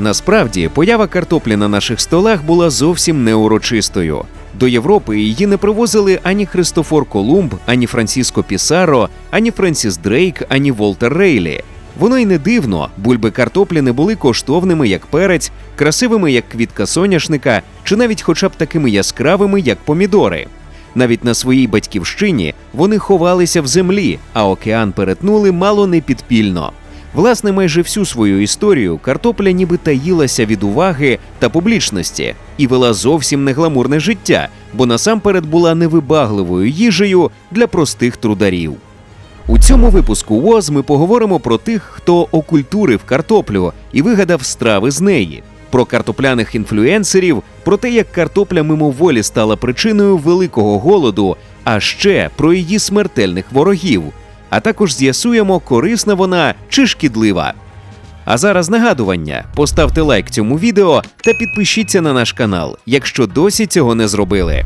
Насправді, поява картоплі на наших столах була зовсім не урочистою. До Європи її не привозили ані Христофор Колумб, ані Франциско Пісаро, ані Френсіс Дрейк, ані Волтер Рейлі. Воно й не дивно, бульби картоплі не були коштовними, як перець, красивими, як квітка соняшника, чи навіть хоча б такими яскравими, як помідори. Навіть на своїй батьківщині вони ховалися в землі, а океан перетнули мало не підпільно. Власне, майже всю свою історію картопля ніби таїлася від уваги та публічності і вела зовсім не гламурне життя, бо насамперед була невибагливою їжею для простих трударів. У цьому випуску ВОЗ ми поговоримо про тих, хто окультурив картоплю і вигадав страви з неї, про картопляних інфлюенсерів, про те, як картопля мимоволі стала причиною великого голоду, а ще про її смертельних ворогів. А також з'ясуємо, корисна вона чи шкідлива. А зараз нагадування: поставте лайк цьому відео та підпишіться на наш канал, якщо досі цього не зробили.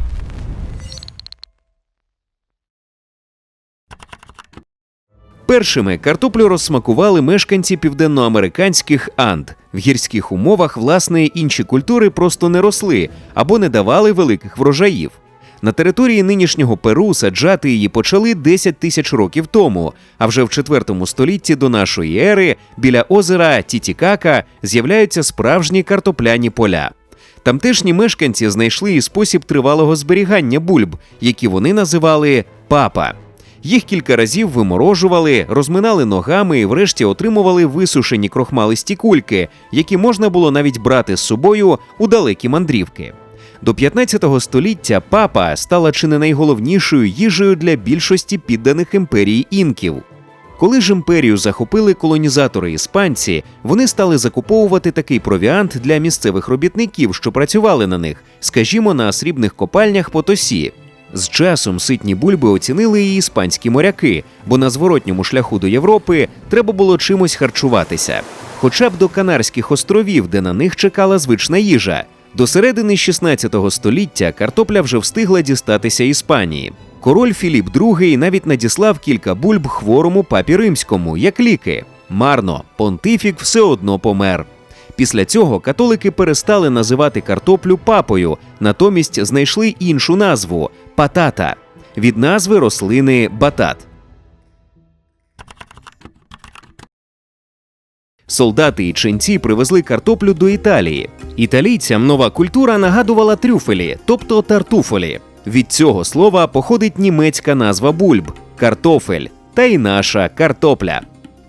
Першими картоплю розсмакували мешканці південноамериканських Анд. В гірських умовах, власне, інші культури просто не росли або не давали великих врожаїв. На території нинішнього Перу саджати її почали 10 тисяч років тому, а вже в 4 столітті до нашої ери біля озера Тітікака з'являються справжні картопляні поля. Тамтешні мешканці знайшли і спосіб тривалого зберігання бульб, які вони називали папа. Їх кілька разів виморожували, розминали ногами і врешті отримували висушені крохмалисті кульки, які можна було навіть брати з собою у далекі мандрівки. До 15 століття папа стала чи не найголовнішою їжею для більшості підданих імперії інків. Коли ж імперію захопили колонізатори іспанці, вони стали закуповувати такий провіант для місцевих робітників, що працювали на них, скажімо, на срібних копальнях Потосі. З часом ситні бульби оцінили і іспанські моряки, бо на зворотньому шляху до Європи треба було чимось харчуватися, хоча б до Канарських островів, де на них чекала звична їжа. До середини 16 століття картопля вже встигла дістатися Іспанії. Король Філіп II навіть надіслав кілька бульб хворому папі римському, як ліки. Марно, понтифік все одно помер. Після цього католики перестали називати картоплю папою, натомість знайшли іншу назву патата від назви рослини батат. Солдати і ченці привезли картоплю до Італії. Італійцям нова культура нагадувала трюфелі, тобто тартуфолі. Від цього слова походить німецька назва бульб картофель та й наша картопля.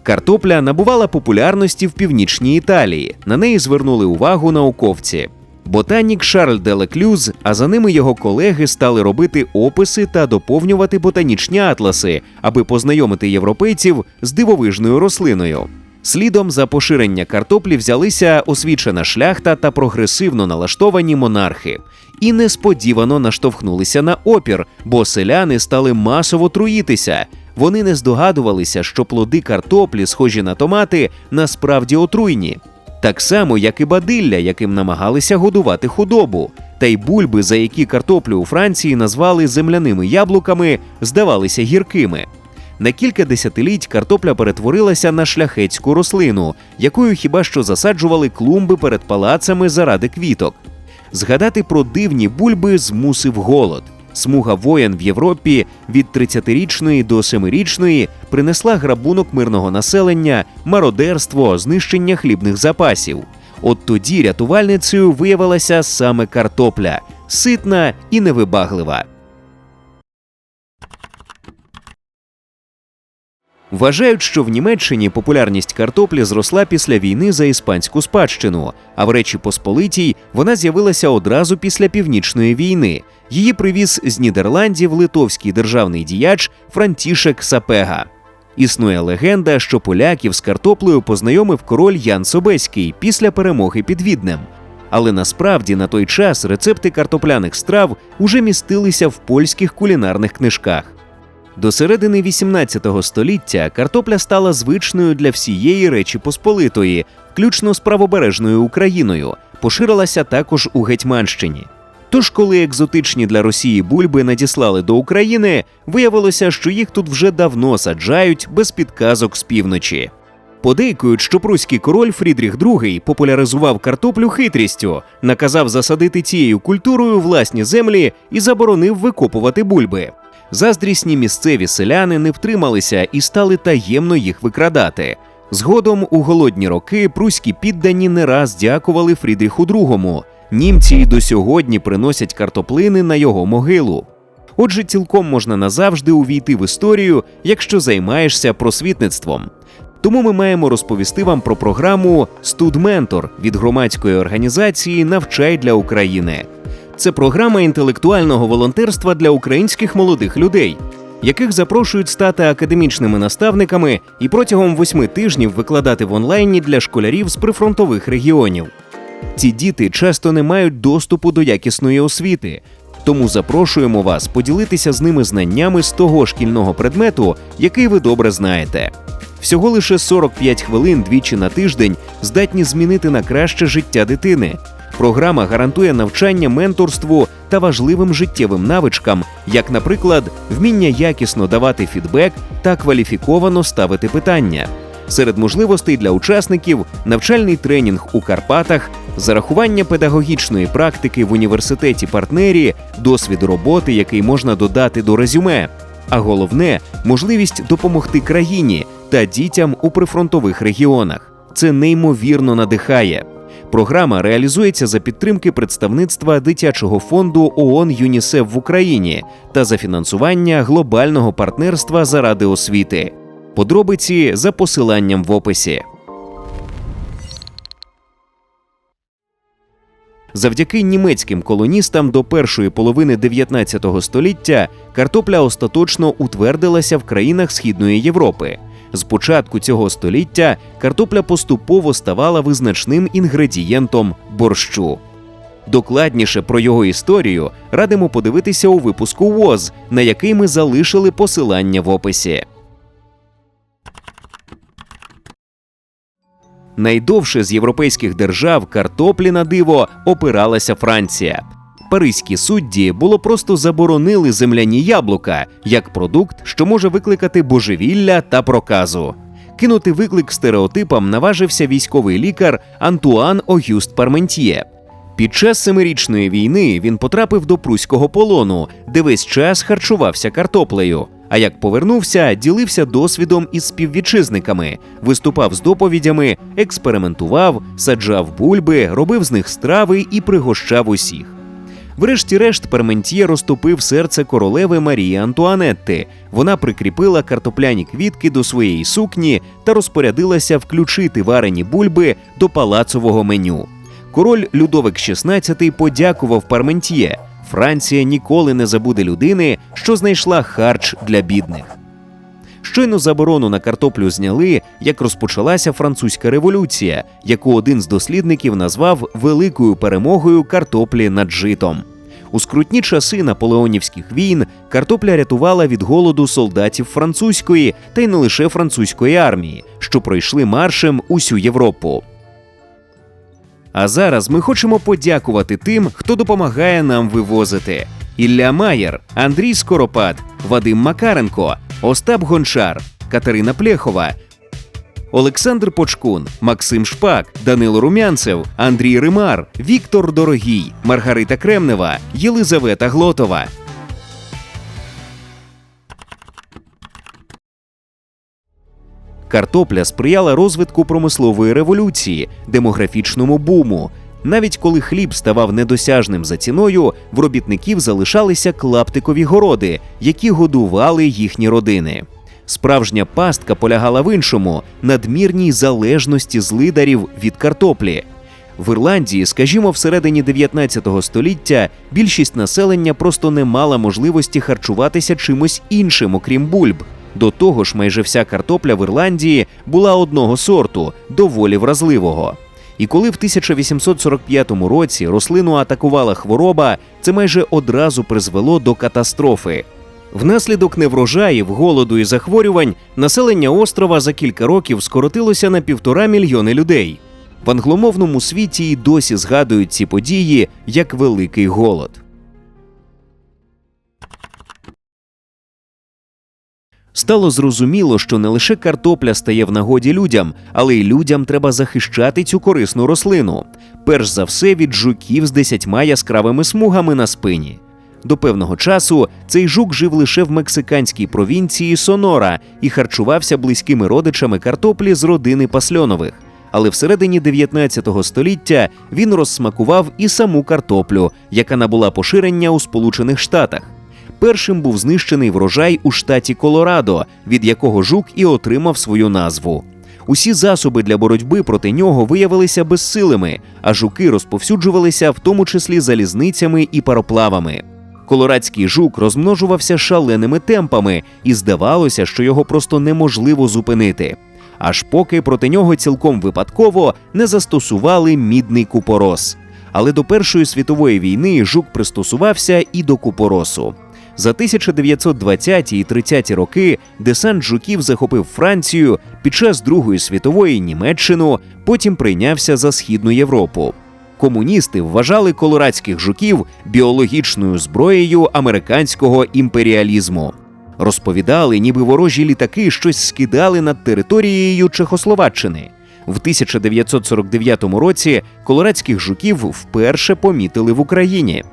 Картопля набувала популярності в північній Італії. На неї звернули увагу науковці. Ботанік Шарль де Леклюз, а за ними його колеги стали робити описи та доповнювати ботанічні атласи, аби познайомити європейців з дивовижною рослиною. Слідом за поширення картоплі взялися освічена шляхта та прогресивно налаштовані монархи, і несподівано наштовхнулися на опір, бо селяни стали масово труїтися. Вони не здогадувалися, що плоди картоплі, схожі на томати, насправді отруйні. Так само, як і бадилля, яким намагалися годувати худобу, та й бульби, за які картоплю у Франції назвали земляними яблуками, здавалися гіркими. На кілька десятиліть картопля перетворилася на шляхетську рослину, якою хіба що засаджували клумби перед палацами заради квіток. Згадати про дивні бульби змусив голод. Смуга воєн в Європі від 30-річної до 7-річної принесла грабунок мирного населення, мародерство, знищення хлібних запасів. От тоді рятувальницею виявилася саме картопля, ситна і невибаглива. Вважають, що в Німеччині популярність картоплі зросла після війни за іспанську спадщину, а в Речі Посполитій вона з'явилася одразу після північної війни. Її привіз з Нідерландів литовський державний діяч Франтішек Сапега. Існує легенда, що поляків з картоплею познайомив король Ян Собеський після перемоги під Віднем. Але насправді на той час рецепти картопляних страв уже містилися в польських кулінарних книжках. До середини 18 століття картопля стала звичною для всієї Речі Посполитої, включно з правобережною Україною, поширилася також у Гетьманщині. Тож, коли екзотичні для Росії бульби надіслали до України, виявилося, що їх тут вже давно саджають без підказок з півночі. Подейкують, що пруський король Фрідріх II популяризував картоплю хитрістю, наказав засадити цією культурою власні землі і заборонив викопувати бульби. Заздрісні місцеві селяни не втрималися і стали таємно їх викрадати. Згодом у голодні роки пруські піддані не раз дякували Фрідріху II. Німці й до сьогодні приносять картоплини на його могилу. Отже, цілком можна назавжди увійти в історію, якщо займаєшся просвітництвом. Тому ми маємо розповісти вам про програму Студментор від громадської організації Навчай для України. Це програма інтелектуального волонтерства для українських молодих людей, яких запрошують стати академічними наставниками і протягом восьми тижнів викладати в онлайні для школярів з прифронтових регіонів. Ці діти часто не мають доступу до якісної освіти, тому запрошуємо вас поділитися з ними знаннями з того шкільного предмету, який ви добре знаєте. Всього лише 45 хвилин двічі на тиждень здатні змінити на краще життя дитини. Програма гарантує навчання менторству та важливим життєвим навичкам, як, наприклад, вміння якісно давати фідбек та кваліфіковано ставити питання. Серед можливостей для учасників навчальний тренінг у Карпатах, зарахування педагогічної практики в університеті партнері, досвід роботи, який можна додати до резюме. А головне можливість допомогти країні та дітям у прифронтових регіонах. Це неймовірно надихає. Програма реалізується за підтримки представництва дитячого фонду ООН ЮНІСЕФ в Україні та за фінансування глобального партнерства заради освіти. Подробиці за посиланням в описі. Завдяки німецьким колоністам до першої половини 19 століття картопля остаточно утвердилася в країнах Східної Європи. З початку цього століття картопля поступово ставала визначним інгредієнтом борщу. Докладніше про його історію радимо подивитися у випуску ВОЗ, на який ми залишили посилання в описі. Найдовше з європейських держав картоплі на диво опиралася Франція. Паризькі судді було просто заборонили земляні яблука як продукт, що може викликати божевілля та проказу. Кинути виклик стереотипам наважився військовий лікар Антуан Огюст Парментьє. Під час семирічної війни він потрапив до пруського полону, де весь час харчувався картоплею. А як повернувся, ділився досвідом із співвітчизниками, виступав з доповідями, експериментував, саджав бульби, робив з них страви і пригощав усіх. Врешті-решт, Перментьє розтопив серце королеви Марії Антуанетти. Вона прикріпила картопляні квітки до своєї сукні та розпорядилася включити варені бульби до палацового меню. Король Людовик XVI подякував Парментьє. Франція ніколи не забуде людини, що знайшла харч для бідних. Щойно заборону на картоплю зняли, як розпочалася французька революція, яку один з дослідників назвав великою перемогою картоплі над житом. У скрутні часи наполеонівських війн картопля рятувала від голоду солдатів французької та й не лише французької армії, що пройшли маршем усю Європу. А зараз ми хочемо подякувати тим, хто допомагає нам вивозити: Ілля Маєр, Андрій Скоропад, Вадим Макаренко, Остап Гончар, Катерина Плєхова, Олександр Почкун, Максим Шпак, Данило Румянцев, Андрій Римар, Віктор Дорогій, Маргарита Кремнева, Єлизавета Глотова. Картопля сприяла розвитку промислової революції, демографічному буму. Навіть коли хліб ставав недосяжним за ціною, в робітників залишалися клаптикові городи, які годували їхні родини. Справжня пастка полягала в іншому надмірній залежності злидарів від картоплі. В Ірландії, скажімо, всередині 19 століття більшість населення просто не мала можливості харчуватися чимось іншим, окрім бульб. До того ж, майже вся картопля в Ірландії була одного сорту, доволі вразливого. І коли в 1845 році рослину атакувала хвороба, це майже одразу призвело до катастрофи. Внаслідок неврожаїв, голоду і захворювань населення острова за кілька років скоротилося на півтора мільйони людей. В англомовному світі й досі згадують ці події як великий голод. Стало зрозуміло, що не лише картопля стає в нагоді людям, але й людям треба захищати цю корисну рослину. Перш за все від жуків з десятьма яскравими смугами на спині. До певного часу цей жук жив лише в мексиканській провінції Сонора і харчувався близькими родичами картоплі з родини Пасльонових. Але всередині 19 століття він розсмакував і саму картоплю, яка набула поширення у Сполучених Штатах. Першим був знищений врожай у штаті Колорадо, від якого жук і отримав свою назву. Усі засоби для боротьби проти нього виявилися безсилими, а жуки розповсюджувалися в тому числі залізницями і пароплавами. Колорадський жук розмножувався шаленими темпами, і здавалося, що його просто неможливо зупинити. Аж поки проти нього цілком випадково не застосували мідний купорос. Але до Першої світової війни жук пристосувався і до купоросу. За 1920 і 30 роки десант жуків захопив Францію під час Другої світової Німеччину, потім прийнявся за східну Європу. Комуністи вважали колорадських жуків біологічною зброєю американського імперіалізму. Розповідали, ніби ворожі літаки щось скидали над територією Чехословаччини. В 1949 році колорадських жуків вперше помітили в Україні.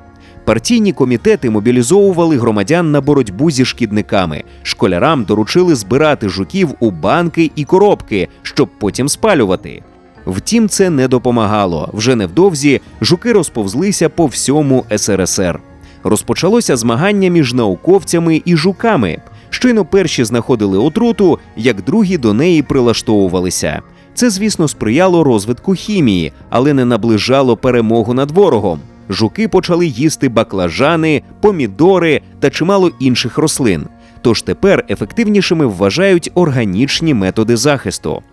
Партійні комітети мобілізовували громадян на боротьбу зі шкідниками. Школярам доручили збирати жуків у банки і коробки, щоб потім спалювати. Втім, це не допомагало. Вже невдовзі жуки розповзлися по всьому СРСР. Розпочалося змагання між науковцями і жуками. Щойно перші знаходили отруту, як другі до неї прилаштовувалися. Це, звісно, сприяло розвитку хімії, але не наближало перемогу над ворогом. Жуки почали їсти баклажани, помідори та чимало інших рослин. Тож тепер ефективнішими вважають органічні методи захисту.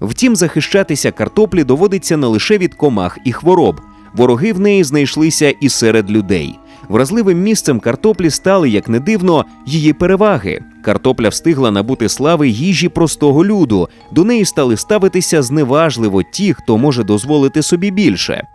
Втім, захищатися картоплі доводиться не лише від комах і хвороб. Вороги в неї знайшлися і серед людей. Вразливим місцем картоплі стали, як не дивно, її переваги. Картопля встигла набути слави їжі простого люду. До неї стали ставитися зневажливо ті, хто може дозволити собі більше.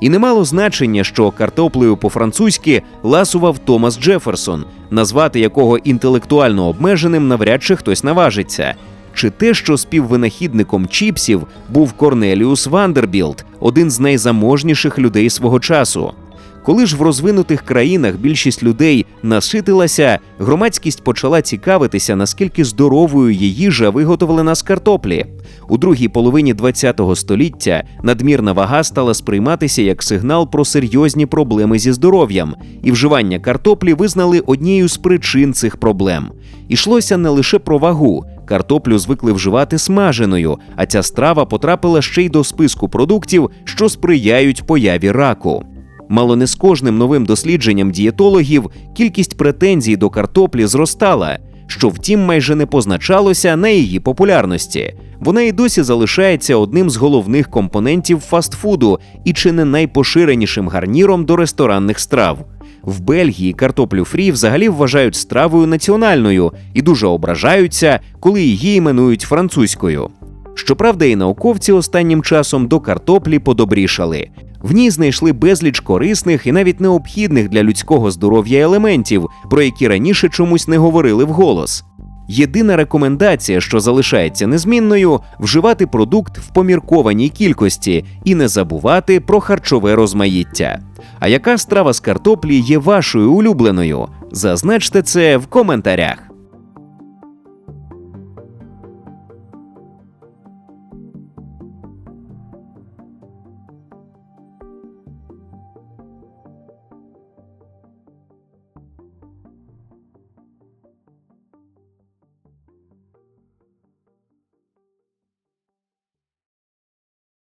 І не мало значення, що картоплею по-французьки ласував Томас Джеферсон, назвати якого інтелектуально обмеженим навряд чи хтось наважиться. Чи те, що співвинахідником чіпсів був Корнеліус Вандербілд, один з найзаможніших людей свого часу. Коли ж в розвинутих країнах більшість людей наситилася, громадськість почала цікавитися, наскільки здоровою є їжа виготовлена з картоплі. У другій половині ХХ століття надмірна вага стала сприйматися як сигнал про серйозні проблеми зі здоров'ям, і вживання картоплі визнали однією з причин цих проблем. Ішлося не лише про вагу. Картоплю звикли вживати смаженою, а ця страва потрапила ще й до списку продуктів, що сприяють появі раку. Мало не з кожним новим дослідженням дієтологів кількість претензій до картоплі зростала, що втім майже не позначалося на її популярності. Вона і досі залишається одним з головних компонентів фастфуду і чи не найпоширенішим гарніром до ресторанних страв. В Бельгії картоплю фрі взагалі вважають стравою національною і дуже ображаються, коли її іменують французькою. Щоправда, і науковці останнім часом до картоплі подобрішали. В ній знайшли безліч корисних і навіть необхідних для людського здоров'я елементів, про які раніше чомусь не говорили вголос. Єдина рекомендація, що залишається незмінною, вживати продукт в поміркованій кількості і не забувати про харчове розмаїття. А яка страва з картоплі є вашою улюбленою? Зазначте це в коментарях.